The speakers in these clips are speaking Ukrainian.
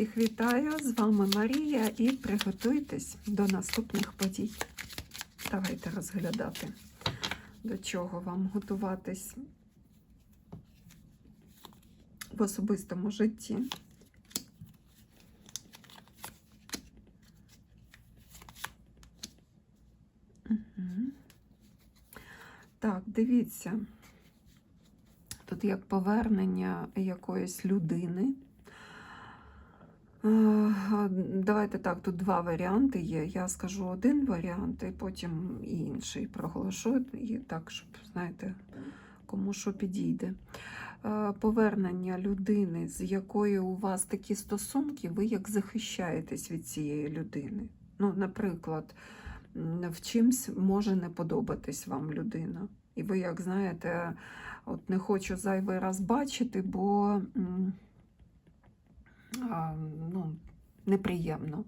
Всіх вітаю! З вами Марія і приготуйтесь до наступних подій. Давайте розглядати, до чого вам готуватись в особистому житті. Так, дивіться. Тут як повернення якоїсь людини. Е, Давайте так, тут два варіанти є. Я скажу один варіант, і потім інший проголошу. І так, щоб, знаєте, кому що підійде. Е, Повернення людини, з якою у вас такі стосунки, ви як захищаєтесь від цієї людини. Ну, наприклад, в чимсь може не подобатись вам людина. І ви, як знаєте, от не хочу зайвий раз бачити, бо ну, неприємно.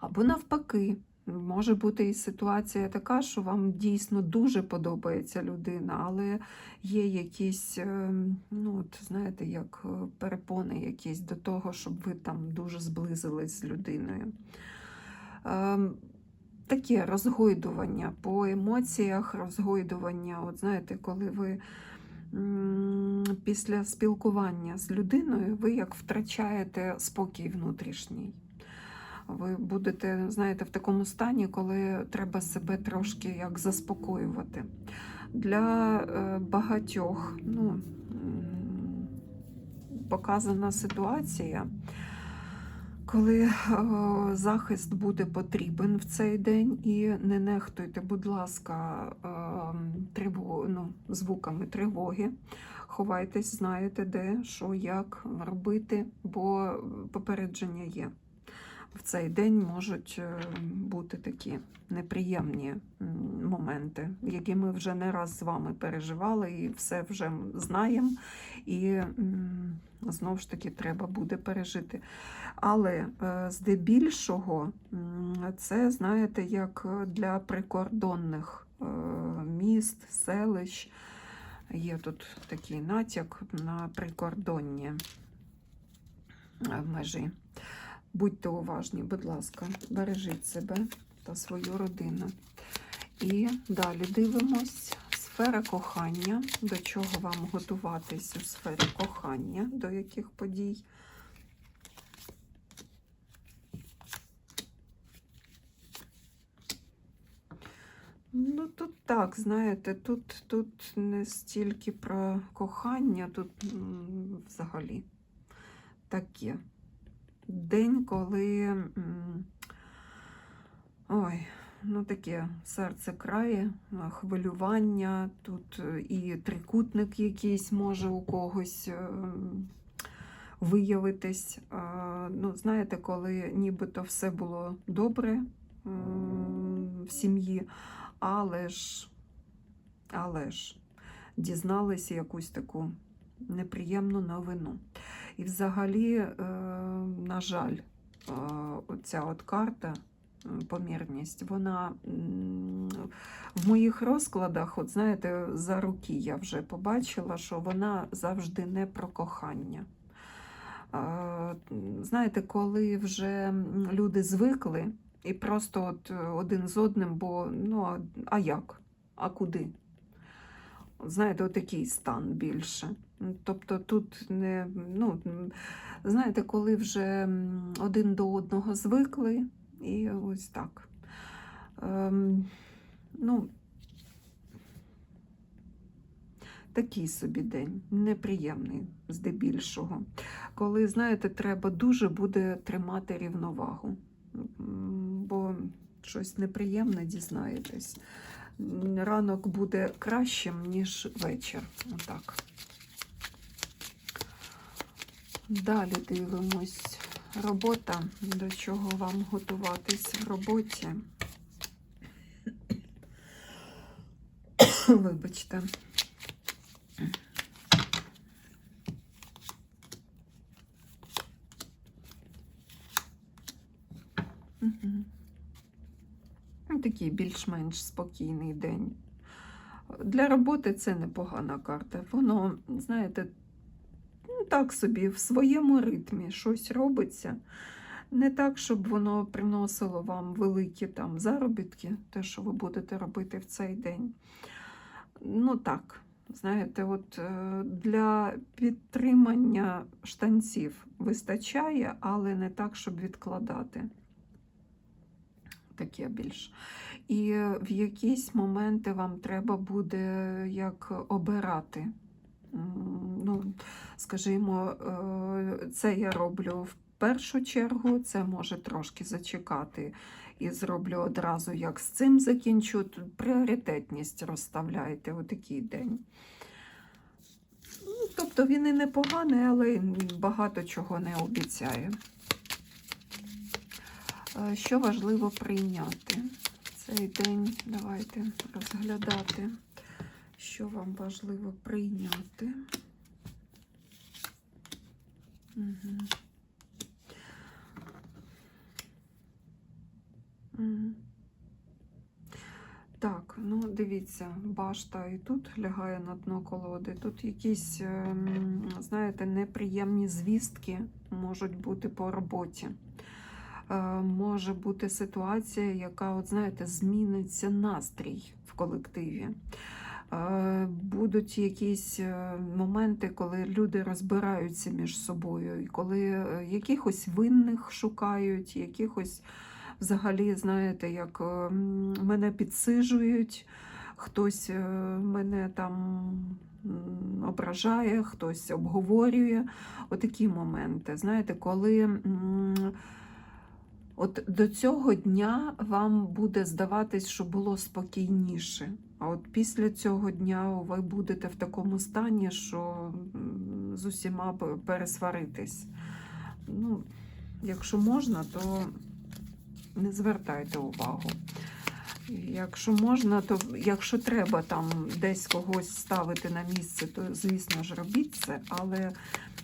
Або навпаки, може бути і ситуація така, що вам дійсно дуже подобається людина, але є якісь, е, ну, от, знаєте, як е, перепони якісь до того, щоб ви там дуже зблизились з людиною. Ем, Таке розгойдування по емоціях, розгойдування, от знаєте, коли ви після спілкування з людиною ви як втрачаєте спокій внутрішній. Ви будете, знаєте, в такому стані, коли треба себе трошки як заспокоювати. Для е, багатьох ну, показана ситуація, коли о, захист буде потрібен в цей день, і не нехтуйте, будь ласка, о, триво, ну, звуками тривоги. Ховайтесь, знаєте, де, що, як робити, бо попередження є. В цей день можуть е, бути такі неприємні моменти, які ми вже не раз з вами переживали і все вже знаємо. І знову ж таки треба буде пережити. Але е, здебільшого це, знаєте, як для прикордонних е, міст, селищ. Є тут такий натяк на прикордонні межі. Будьте уважні, будь ласка, бережіть себе та свою родину. І далі дивимось. Сфера кохання. До чого вам готуватись у сфері кохання, до яких подій? Ну, тут так, знаєте, тут, тут не стільки про кохання, тут взагалі таке. День, коли. Ой, ну таке серце крає, хвилювання, тут е, і трикутник якийсь може у когось е, виявитись. Ну, знаєте, коли нібито все було добре в сім'ї, але ж, але ж дізналися якусь таку неприємну новину. І взагалі, е, на жаль, е, оця от карта, помірність, вона в моїх розкладах, от знаєте, за руки я вже побачила, що вона завжди не про кохання. Е, Знаєте, коли вже люди звикли і просто от е, один з одним, бо ну а як? А куди? Знаєте, отакий стан більше. Тобто тут не, ну, знаєте, коли вже один до одного звикли, і ось так. Ем, ну, такий собі день, неприємний здебільшого. Коли, знаєте, треба дуже буде тримати рівновагу, бо щось неприємне дізнаєтесь. Ранок буде кращим, ніж вечір. Отак. Далі дивимось. Робота, до чого вам готуватись в роботі. Вибачте. Мгм. Такий більш-менш спокійний день. Для роботи це непогана карта. Воно, знаєте, ну, так собі, в своєму ритмі щось робиться. Не так, щоб воно приносило вам великі там заробітки, те, що ви будете робити в цей день. Ну так, знаєте, от е, для підтримання штанців вистачає, але не так, щоб відкладати. Таке більш. І в якісь моменти вам треба буде як обирати. Ну, скажімо, е, це я роблю в першу чергу, це може трошки зачекати. І зроблю одразу, як з цим закінчу. Пріоритетність розставляйте у такий день. Ну, тобто він і непоганий, але багато чого не обіцяє. Е, Що важливо прийняти цей день? Давайте розглядати, що вам важливо прийняти. Так, ну дивіться, башта і тут лягає на дно колоди. Тут якісь, ем, знаєте, неприємні звістки можуть бути по роботі. Е, Може бути ситуація, яка, от знаєте, зміниться настрій в колективі. Е, Будуть якісь е, моменти, коли люди розбираються між собою, і коли якихось винних шукають, якихось взагалі, знаєте, як мене підсижують, хтось мене там ображає, хтось обговорює. Отакі моменти. Знаєте, коли от до цього дня вам буде здаватись, що було спокійніше. А от після цього дня ви будете в такому стані, що з усіма пересваритись. Ну, якщо можна, то не звертайте увагу. Якщо можна, то якщо треба там десь когось ставити на місце, то звісно ж робіть це. Але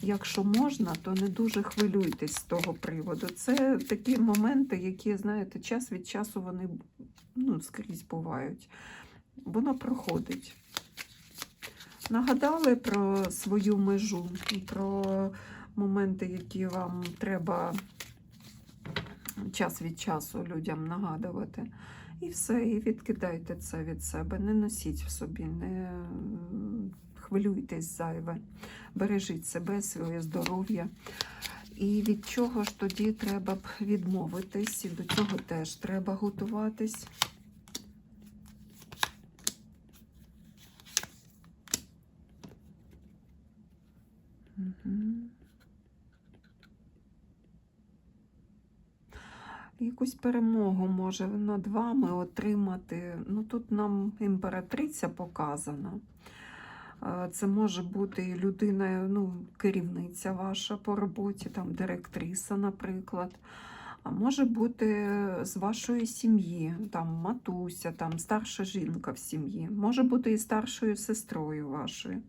якщо можна, то не дуже хвилюйтесь з того приводу. Це такі моменти, які, знаєте, час від часу вони ну, скрізь бувають. Воно проходить. Нагадали про свою межу, про моменти, які вам треба час від часу людям нагадувати. І все, і відкидайте це від себе. Не носіть в собі, не хвилюйтесь зайве, бережіть себе, своє здоров'я. І від чого ж тоді треба б відмовитись, і до цього теж треба готуватись. Якусь перемогу може над вами отримати. Ну, тут нам імператриця показана. Це може бути людина, ну, керівниця ваша по роботі, там директриса, наприклад. А може бути з вашої сім'ї, там матуся, там старша жінка в сім'ї, може бути і старшою сестрою вашою.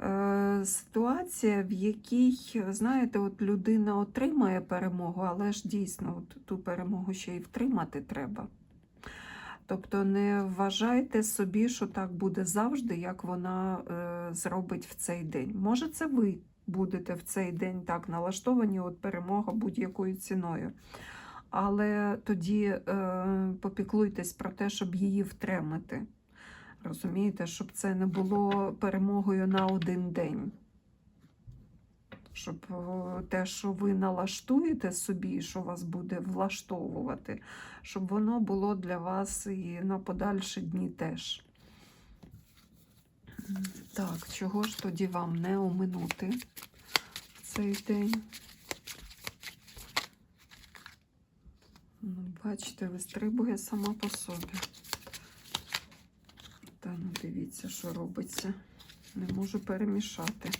Е, Ситуація, в якій, знаєте, от людина отримає перемогу, але ж дійсно от ту перемогу ще й втримати треба. Тобто не вважайте собі, що так буде завжди, як вона е, зробить в цей день. Може, це ви будете в цей день так налаштовані, от перемога будь-якою ціною. Але тоді е, попіклуйтесь про те, щоб її втримати. Розумієте, щоб це не було перемогою на один день. Щоб те, що ви налаштуєте собі, що вас буде влаштовувати, щоб воно було для вас і на подальші дні теж. Так, чого ж тоді вам не оминути в цей день? Ну, бачите, вистрибує сама по собі. Та ну дивіться, що робиться. Не можу перемішати.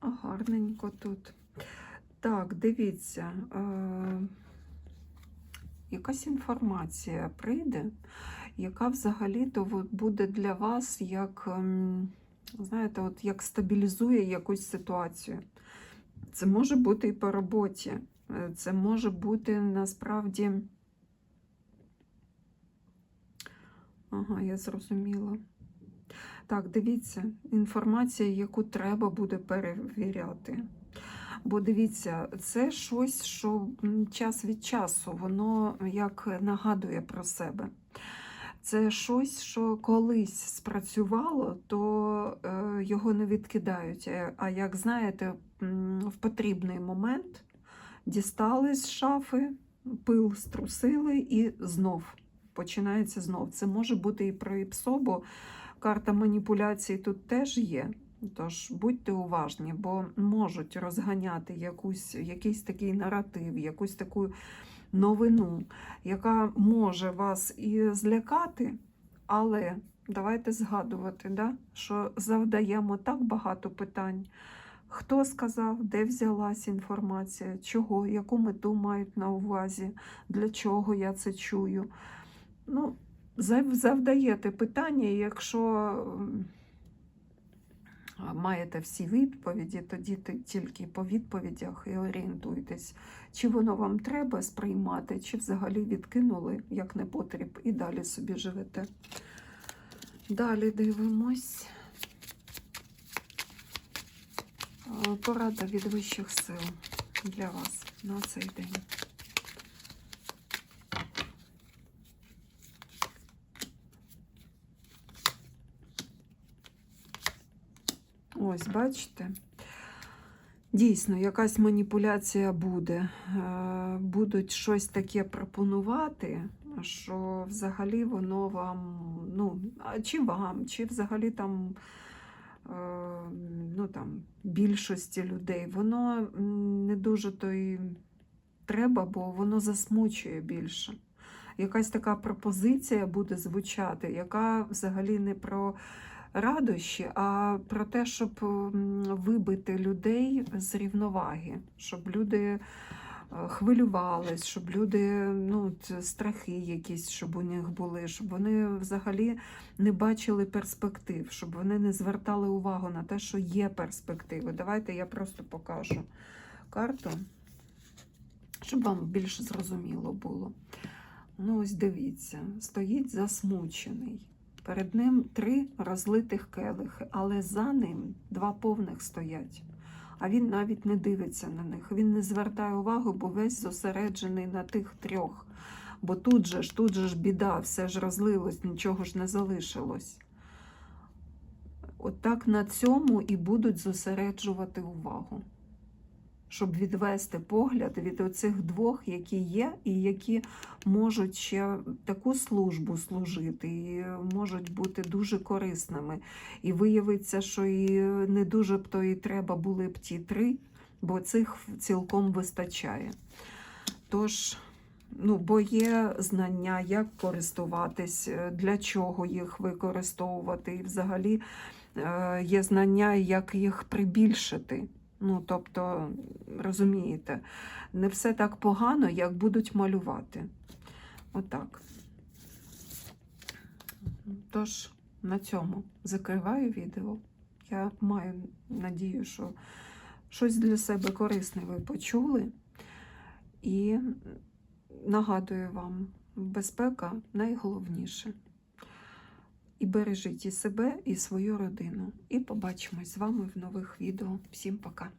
А гарненько тут. Так, дивіться, е- якась інформація прийде, яка взагалі-то буде для вас як, ем, знаєте, от як стабілізує якусь ситуацію. Це може бути і по роботі. Е, Це може бути насправді Ага, я зрозуміла. Так, дивіться, інформація, яку треба буде перевіряти. Бо дивіться, це щось, що час від часу, воно як нагадує про себе. Це щось, що колись спрацювало, то е, його не відкидають. Е, А як знаєте, в потрібний момент дістали з шафи, пил струсили і знов починається знов. Це може бути і про ІПСО, карта маніпуляцій тут теж є. Тож будьте уважні, бо можуть розганяти якусь, якийсь такий наратив, якусь таку новину, яка може вас і злякати, але давайте згадувати, да, що завдаємо так багато питань. Хто сказав, де взялась інформація, чого, яку мету мають на увазі, для чого я це чую. Ну, завдаєте питання, якщо маєте всі відповіді, тоді тільки по відповідях і орієнтуйтесь, чи воно вам треба сприймати, чи взагалі відкинули як непотріб і далі собі живете. Далі дивимось. Порада від вищих сил для вас на цей день. Ось, бачите? Дійсно, якась маніпуляція буде. Е, Будуть щось таке пропонувати, що взагалі воно вам, ну, чи вам, чи взагалі там, е, ну, там більшості людей, воно не дуже то й треба, бо воно засмучує більше. Якась така пропозиція буде звучати, яка взагалі не про радощі, а про те, щоб вибити людей з рівноваги, щоб люди е, хвилювались, щоб люди, ну, страхи якісь, щоб у них були, щоб вони взагалі не бачили перспектив, щоб вони не звертали увагу на те, що є перспективи. Давайте я просто покажу карту, щоб вам більш зрозуміло було. Ну, ось дивіться, стоїть засмучений. Перед ним три розлитих келихи, але за ним два повних стоять. А він навіть не дивиться на них. Він не звертає увагу, бо весь зосереджений на тих трьох. Бо тут же ж, тут же ж біда, все ж розлилось, нічого ж не залишилось. От на цьому і будуть зосереджувати увагу, щоб відвести погляд від оцих двох, які є, і які можуть ще таку службу служити, і можуть бути дуже корисними. І виявиться, що і не дуже б то і треба були б ті три, бо цих цілком вистачає. Тож, ну, бо є знання, як користуватись, е, для чого їх використовувати, і взагалі е, є знання, як їх прибільшити. Ну, тобто, розумієте, не все так погано, як будуть малювати. Отак. Тож, на цьому закриваю відео. Я маю надію, що щось для себе корисне ви почули. І нагадую вам, безпека найголовніше. І бережіть і себе, і свою родину. І побачимось з вами в нових відео. Всім пока!